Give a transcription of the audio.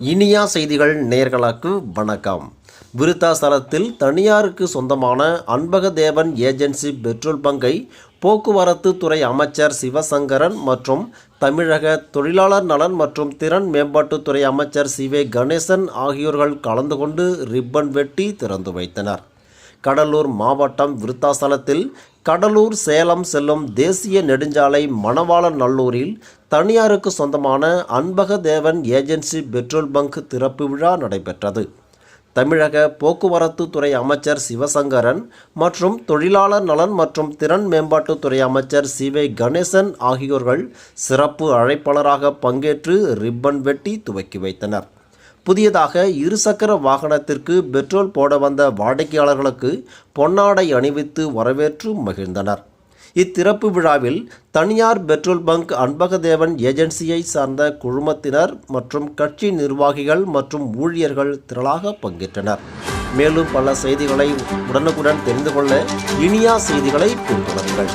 இனியா செய்திகள் நேயர்களுக்கு வணக்கம். விருத்தாசலத்தில் தனியாருக்கு சொந்தமான அன்பகதேவன் ஏஜென்சி பெட்ரோல் பங்கை போக்குவரத்து துறை அமைச்சர் சிவசங்கரன் மற்றும் தமிழக தொழிலாளர் நலன் மற்றும் திறன் மேம்பாட்டுத்துறை அமைச்சர் சி வே கணேசன் ஆகியோர்கள் கலந்து கொண்டு ரிப்பன் வெட்டி திறந்து வைத்தனர். கடலூர் மாவட்டம் விருத்தாசலத்தில் கடலூர் சேலம் செல்லும் தேசிய நெடுஞ்சாலை மணவாள நல்லூரில் தனியாருக்கு சொந்தமான அன்பக தேவன் ஏஜென்சி பெட்ரோல் பங்க் திறப்பு விழா நடைபெற்றது. தமிழக போக்குவரத்து துறை அமைச்சர் சிவசங்கரன் மற்றும் தொழிலாளர் நலன் மற்றும் திறன் மேம்பாட்டுத்துறை அமைச்சர் சி வை கணேசன் ஆகியோர்கள் சிறப்பு அழைப்பாளராக பங்கேற்று ரிப்பன் வெட்டி துவக்கி வைத்தனர். புதியதாக இருசக்கர வாகனத்திற்கு பெட்ரோல் போட வந்த வாடிக்கையாளர்களுக்கு பொன்னாடை அணிவித்து வரவேற்று மகிழ்ந்தனர். இத்திறப்பு விழாவில் தனியார் பெட்ரோல் பங்க் அன்பகதேவன் ஏஜென்சியை சார்ந்த குழுமத்தினர் மற்றும் கட்சி நிர்வாகிகள் மற்றும் ஊழியர்கள் திரளாக பங்கேற்றனர். மேலும் பல செய்திகளை உடனுக்குடன் தெரிந்து கொள்ள இனியா செய்திகளை பின்தொடருங்கள்